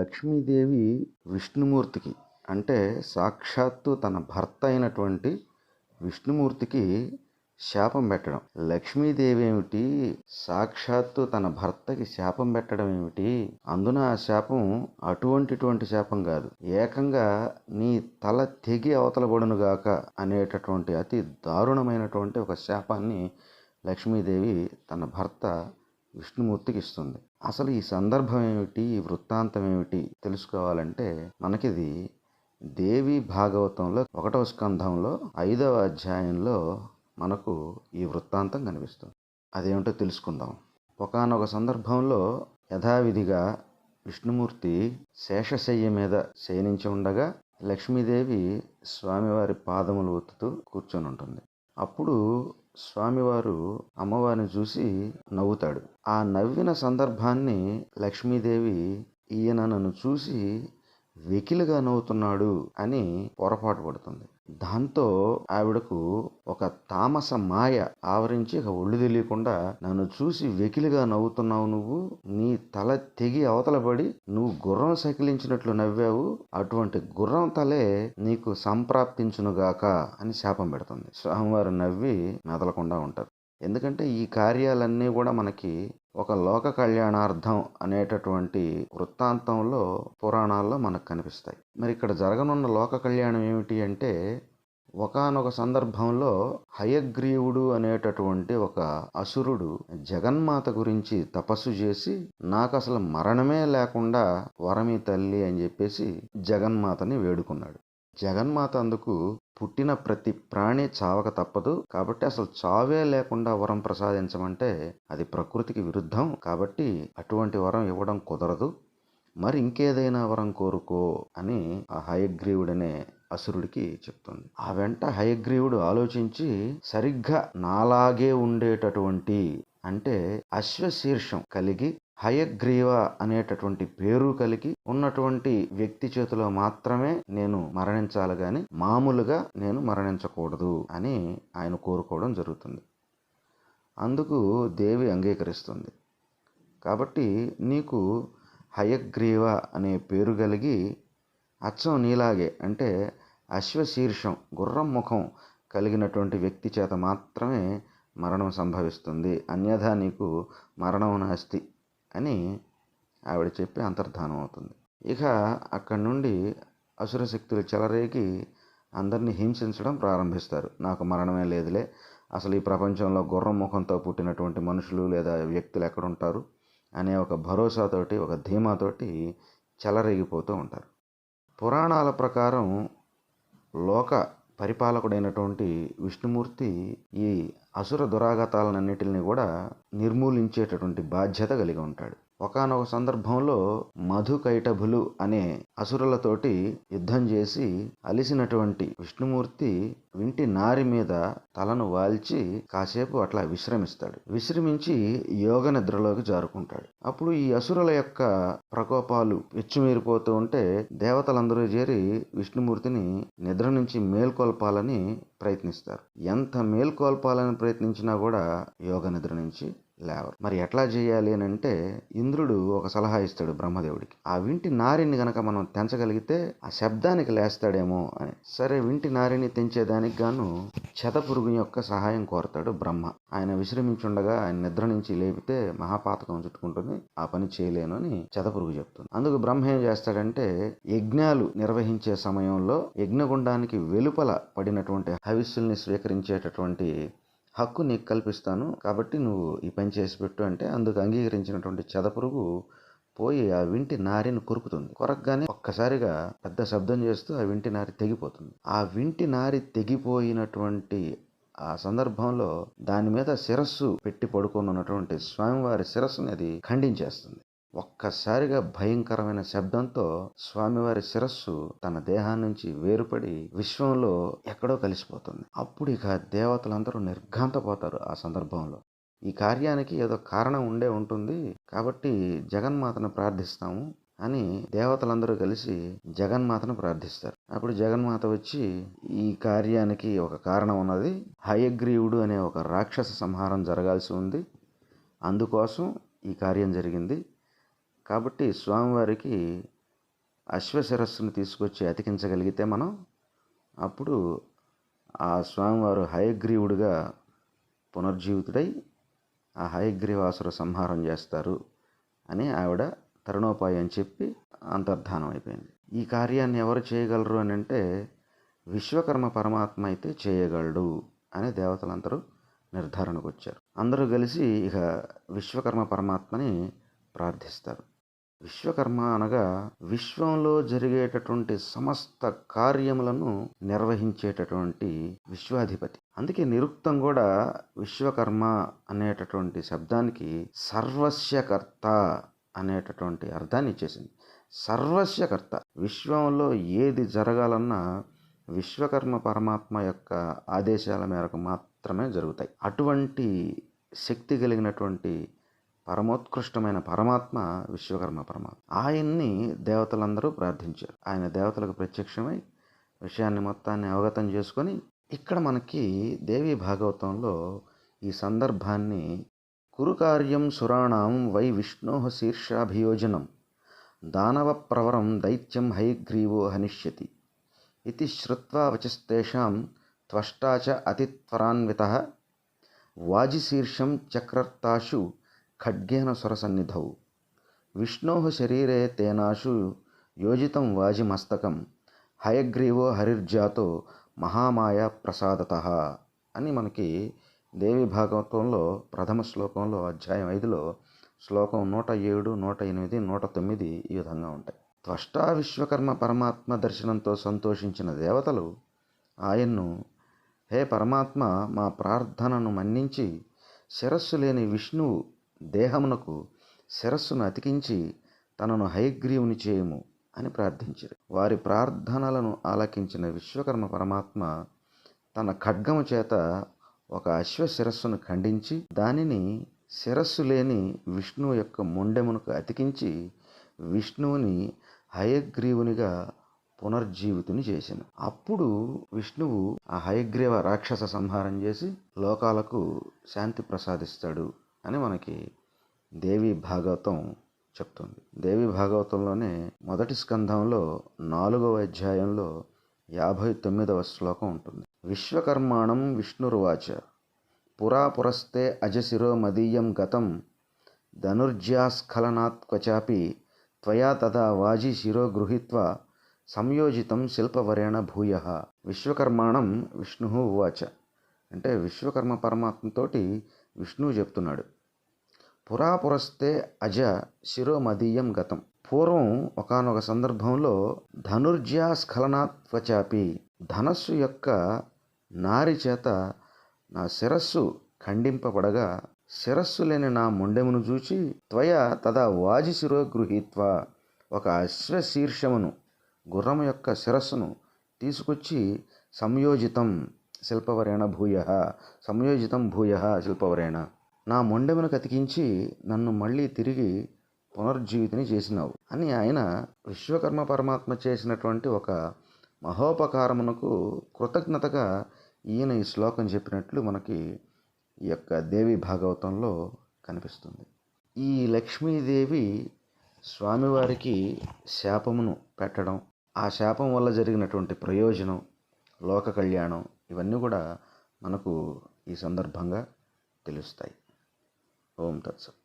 లక్ష్మీదేవి విష్ణుమూర్తికి అంటే సాక్షాత్తు తన భర్త అయినటువంటి విష్ణుమూర్తికి శాపం పెట్టడం. లక్ష్మీదేవి ఏమిటి? సాక్షాత్తు తన భర్తకి శాపం పెట్టడం ఏమిటి? అందున ఆ శాపం అటువంటిటువంటి శాపం కాదు. ఏకంగా నీ తల తెగి అవతలబడునుగాక అనేటటువంటి అతి దారుణమైనటువంటి ఒక శాపాన్ని లక్ష్మీదేవి తన భర్త విష్ణుమూర్తికి ఇస్తుంది. అసలు ఈ సందర్భం ఏమిటి? ఈ వృత్తాంతం ఏమిటి? తెలుసుకోవాలంటే మనకిది దేవి భాగవతంలో ఒకటవ స్కంధంలో ఐదవ అధ్యాయంలో మనకు ఈ వృత్తాంతం కనిపిస్తుంది. అదేమిటో తెలుసుకుందాం. ఒకనొక సందర్భంలో యథావిధిగా విష్ణుమూర్తి శేషశయ్య మీద శయనించి ఉండగా లక్ష్మీదేవి స్వామివారి పాదములు ఒత్తుతూ కూర్చొని ఉంటుంది. అప్పుడు స్వామివారు అమ్మవారిని చూసి నవ్వుతాడు. ఆ నవ్విన సందర్భాన్ని లక్ష్మీదేవి ఈయన నన్ను చూసి వెకిలిగా నవ్వుతున్నాడు అని పొరపాటు పడుతుంది. దాంతో ఆవిడకు ఒక తామస మాయ ఆవరించి ఇక ఒళ్ళు తెలియకుండా నన్ను చూసి వెకిలిగా నవ్వుతున్నావు నువ్వు నీ తల తెగి అవతలబడి నువ్వు గుర్రం సకిలించినట్లు నవ్వావు అటువంటి గుర్రం తలే నీకు సంప్రాప్తించునుగాక అని శాపం పెడుతుంది. స్వామివారు నవ్వి మెదలకుండా ఉంటారు. ఎందుకంటే ఈ కార్యాలన్నీ కూడా మనకి ఒక లోక కళ్యాణార్థం అనేటటువంటి వృత్తాంతంలో పురాణాల్లో మనకు కనిపిస్తాయి. మరి ఇక్కడ జరగనున్న లోక కళ్యాణం ఏమిటి అంటే ఒకానొక సందర్భంలో హయగ్రీవుడు అనేటటువంటి ఒక అసురుడు జగన్మాత గురించి తపస్సు చేసి నాకు అసలు మరణమే లేకుండా వరమి తల్లి అని చెప్పేసి జగన్మాతని వేడుకున్నాడు. జగన్మాత అందుకు పుట్టిన ప్రతి ప్రాణి చావక తప్పదు. కాబట్టి అసలు చావే లేకుండా వరం ప్రసాదించమంటే అది ప్రకృతికి విరుద్ధం. కాబట్టి అటువంటి వరం ఇవ్వడం కుదరదు. మరి ఇంకేదైనా వరం కోరుకో అని ఆ హయగ్రీవుడనే అసురుడికి చెప్తుంది. ఆ వెంట హయగ్రీవుడు ఆలోచించి సరిగ్గా నాలాగే ఉండేటటువంటి అంటే అశ్వశీర్షం కలిగి హయగ్రీవ అనేటటువంటి పేరు కలిగి ఉన్నటువంటి వ్యక్తి చేతిలో మాత్రమే నేను మరణించాలి కానీ మామూలుగా నేను మరణించకూడదు అని ఆయన కోరుకోవడం జరుగుతుంది. అందుకు దేవి అంగీకరిస్తుంది. కాబట్టి నీకు హయగ్రీవ అనే పేరు కలిగి అచ్చం నీలాగే అంటే అశ్వశీర్షం గుర్రం ముఖం కలిగినటువంటి వ్యక్తి చేత మాత్రమే మరణం సంభవిస్తుంది. అన్యథా నీకు మరణం నాస్తి అని ఆవిడ చెప్పి అంతర్ధానం అవుతుంది. ఇక అక్కడి నుండి అసుర శక్తులు చెలరేగి అందరినీ హింసించడం ప్రారంభిస్తారు. నాకు మరణమే లేదులే. అసలు ఈ ప్రపంచంలో గుర్రం ముఖంతో పుట్టినటువంటి మనుషులు లేదా వ్యక్తులు ఎక్కడుంటారు అనే ఒక భరోసాతోటి ఒక ధీమాతోటి చెలరేగిపోతూ ఉంటారు. పురాణాల ప్రకారం లోక పరిపాలకుడైనటువంటి విష్ణుమూర్తి ఈ అసుర దురాగతాలన్నిటిని కూడా నిర్మూలించేటటువంటి బాధ్యత కలిగి ఉంటాడు. ఒకనొక సందర్భంలో మధుకైటభులు అనే అసురులతోటి యుద్ధం చేసి అలిసినటువంటి విష్ణుమూర్తి వింటి నారి మీద తలను వాల్చి కాసేపు అట్లా విశ్రమిస్తాడు. విశ్రమించి యోగ నిద్రలోకి జారుకుంటాడు. అప్పుడు ఈ అసురుల యొక్క ప్రకోపాలు ఎచ్చుమీరిపోతూ ఉంటే దేవతలందరూ చేరి విష్ణుమూర్తిని నిద్ర నుంచి మేల్కొల్పాలని ప్రయత్నిస్తారు. ఎంత మేల్కొల్పాలని ప్రయత్నించినా కూడా యోగ నిద్ర నుంచి లేవరు మరి ఎట్లా చేయాలి అని అంటే ఇంద్రుడు ఒక సలహా ఇస్తాడు బ్రహ్మదేవుడికి. ఆ వింటి నారిని గనక మనం తెంచగలిగితే ఆ శబ్దానికి లేస్తాడేమో అని. సరే వింటి నారిని తెంచేదానికి గాను చెతపురుగు యొక్క సహాయం కోరతాడు బ్రహ్మ. ఆయన విశ్రమించుండగా ఆయన నిద్ర నుంచి లేపితే మహాపాతకం చుట్టుకుంటుంది. ఆ పని చేయలేను అని చెతపురుగు చెప్తుంది. అందుకు బ్రహ్మ ఏం చేస్తాడంటే యజ్ఞాలు నిర్వహించే సమయంలో యజ్ఞగుండానికి వెలుపల పడినటువంటి హవిస్సుల్ని స్వీకరించేటటువంటి హక్కు నీకు కల్పిస్తాను. కాబట్టి నువ్వు ఈ పని చేసి పెట్టు అంటే అందుకు అంగీకరించినటువంటి చెదపురుగు పోయి ఆ వింటి నారిని కొరుకుతుంది. కొరకగానే ఒక్కసారిగా పెద్ద శబ్దం చేస్తూ ఆ వింటి నారి తెగిపోతుంది. ఆ వింటి నారి తెగిపోయినటువంటి ఆ సందర్భంలో దాని మీద శిరస్సు పెట్టి పడుకొని ఉన్నటువంటి స్వామివారి శిరస్సుని అది ఖండించేస్తుంది. ఒక్కసారిగా భయంకరమైన శబ్దంతో స్వామివారి శిరస్సు తన దేహాన్ని నుంచి వేరుపడి విశ్వంలో ఎక్కడో కలిసిపోతుంది. అప్పుడు ఇక దేవతలందరూ నిర్ఘాంతపోతారు ఆ సందర్భంలో. ఈ కార్యానికి ఏదో కారణం ఉండే ఉంటుంది. కాబట్టి జగన్మాతను ప్రార్థిస్తాము అని దేవతలందరూ కలిసి జగన్మాతను ప్రార్థిస్తారు. అప్పుడు జగన్మాత వచ్చి ఈ కార్యానికి ఒక కారణం ఉన్నది. హయగ్రీవుడు అనే ఒక రాక్షస సంహారం జరగాల్సి ఉంది. అందుకోసం ఈ కార్యం జరిగింది. కాబట్టి స్వామివారికి అశ్వశిరస్సును తీసుకొచ్చి అతికించగలిగితే మనం అప్పుడు ఆ స్వామివారు హయగ్రీవుడిగా పునర్జీవితుడై ఆ హయగ్రీవాసుర సంహారం చేస్తారు అని ఆవిడ తరుణోపాయం చెప్పి అంతర్ధానం అయిపోయింది. ఈ కార్యాన్ని ఎవరు చేయగలరు అని అంటే విశ్వకర్మ పరమాత్మ అయితే చేయగలడు అని దేవతలందరూ నిర్ధారణకు వచ్చారు. అందరూ కలిసి ఇక విశ్వకర్మ పరమాత్మని ప్రార్థిస్తారు. విశ్వకర్మ అనగా విశ్వంలో జరిగేటటువంటి సమస్త కార్యములను నిర్వహించేటటువంటి విశ్వాధిపతి. అందుకే నిరుక్తం కూడా విశ్వకర్మ అనేటటువంటి శబ్దానికి సర్వస్యకర్త అనేటటువంటి అర్థాన్ని ఇచ్చేసింది. సర్వస్యకర్త. విశ్వంలో ఏది జరగాలన్నా విశ్వకర్మ పరమాత్మ యొక్క ఆదేశాల మేరకు మాత్రమే జరుగుతాయి. అటువంటి శక్తి కలిగినటువంటి పరమోత్కృష్టమైన పరమాత్మ విశ్వకర్మ పరమాత్మ. ఆయన్ని దేవతలందరూ ప్రార్థించారు. ఆయన దేవతలకు ప్రత్యక్షమై విషయాన్ని మొత్తాన్ని అవగతం చేసుకొని ఇక్కడ మనకి దేవి భాగవతంలో ఈ సందర్భాన్ని కురుకార్యం సురాణం వై విష్ణో శీర్షాభియోజనం దానవ ప్రవరం దైత్యం హైగ్రీవో హనిష్యతి ఇది శ్రుత్వా వచస్తేషాం త్వష్టా చ అతిత్వరాన్విత వాజిశీర్షం చక్రర్తాషు ఖడ్గేన సురసన్నిధౌ. విష్ణో శరీరే తేనాశు యోజితం వాజిమస్తకం హయగ్రీవో హరిర్జాతో మహామాయ ప్రసాదత అని మనకి దేవి భాగవతంలో ప్రథమ శ్లోకంలో అధ్యాయం ఐదులో శ్లోకం నూట ఏడు నూట ఎనిమిది నూట తొమ్మిది ఈ విధంగా ఉంటాయి. త్వష్టా విశ్వకర్మ పరమాత్మ దర్శనంతో సంతోషించిన దేవతలు ఆయన్ను హే పరమాత్మ మా ప్రార్థనను మన్నించి శిరస్సు లేని విష్ణువు దేహమునకు శిరస్సును అతికించి తనను హయగ్రీవుని చేయము అని ప్రార్థించారు. వారి ప్రార్థనలను ఆలకించిన విశ్వకర్మ పరమాత్మ తన ఖడ్గము చేత ఒక అశ్వ శిరస్సును ఖండించి దానిని శిరస్సు లేని విష్ణువు యొక్క మొండెమునకు అతికించి విష్ణువుని హయగ్రీవునిగా పునర్జీవితుని చేసిన. అప్పుడు విష్ణువు ఆ హయగ్రీవ రాక్షస సంహారం చేసి లోకాలకు శాంతి ప్రసాదిస్తాడు. అని మనకి దేవి భాగవతం చెప్తుంది. దేవి భాగవతంలోనే మొదటి స్కంధంలో నాలుగవ అధ్యాయంలో యాభై తొమ్మిదవ శ్లోకం ఉంటుంది. విశ్వకర్మాణం విష్ణురువాచ పురా పురస్తే అజశిరో మదీయం గతం ధనుర్జ్యాస్ఖలనాత్ క్వచాపి త్వయా తదా వాజీ శిరో గృహీత్వా సంయోజితం శిల్పవరేణ భూయ. విశ్వకర్మాణం విష్ణు ఉవాచ. అంటే విశ్వకర్మ పరమాత్మతోటి విష్ణువు చెప్తున్నాడు. పురాపురస్తే అజ శిరోమదీయం గతం. పూర్వం ఒకనొక సందర్భంలో ధనుర్జ్యా స్ఖలనాత్వచాపి ధనస్సు యొక్క నారి చేత నా శిరస్సు ఖండింపబడగా శిరస్సు లేని నా ముండెమును చూచి త్వయ తదా వాజి శిరో గృహీత్వ ఒక అశ్వశీర్షమును గుర్రం యొక్క శిరస్సును తీసుకొచ్చి సంయోజితం. శిల్పవరేణ భూయ సంయోజితం భూయ శిల్పవరేణ. నా మొండెమును కతికించి నన్ను మళ్ళీ తిరిగి పునర్జీవితిని చేసినావు. అని ఆయన విశ్వకర్మ పరమాత్మ చేసినటువంటి ఒక మహోపకారమునకు కృతజ్ఞతగా ఈయన ఈ శ్లోకం చెప్పినట్లు మనకి ఈ యొక్క దేవి భాగవతంలో కనిపిస్తుంది. ఈ లక్ష్మీదేవి స్వామివారికి శాపమును పెట్టడం ఆ శాపం వల్ల జరిగినటువంటి ప్రయోజనం లోక కళ్యాణం ఇవన్నీ కూడా మనకు ఈ సందర్భంగా తెలుస్తాయి. ఓం తత్సత్.